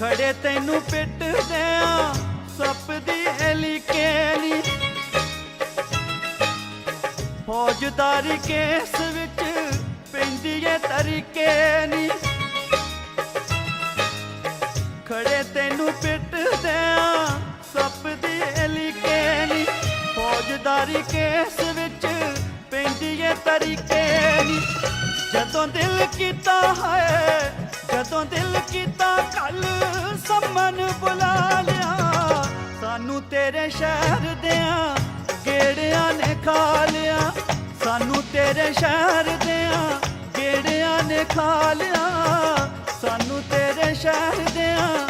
ਖੜੇ ਤੈਨੂੰ ਪਿੱਟਦੇ ਆ, ਸੱਪ ਦੀ ਐਲੀਕੇ ਨੀ ਫੌਜਦਾਰੀ ਕੇਸ ਵਿੱਚ ਪੈਂਦੀ ਏ ਤਰੀਕੇ ਨੀ। ਖੜੇ ਤੈਨੂੰ ਪਿੱਟਦੇ ਆ, ਸੱਪ ਦੀ ਐਲੀਕੇ ਨੀ ਫੌਜਦਾਰੀ ਕੇਸ ਵਿੱਚ ਪੈਂਦੀ ਏ ਤਰੀਕੇ ਨੀ। ਜਦੋਂ ਦਿਲ ਕੀਤਾ ਹੈ, ਜਦੋਂ ਦਿਲ ਕੀਤਾ ਕੱਲ ਸੰਮਨ ਬੁਲਾ ਲਿਆ। ਸਾਨੂੰ ਤੇਰੇ ਸ਼ਹਿਰ ਦਿਆਂ ਗੇੜਿਆਂ ਨੇ ਖਾ ਲਿਆ। ਸਾਨੂੰ ਤੇਰੇ ਸ਼ਹਿਰ ਦਿਆਂ ਗੇੜਿਆਂ ਨੇ ਖਾ ਲਿਆ। ਸਾਨੂੰ ਤੇਰੇ ਸ਼ਹਿਰ ਦਿਆਂ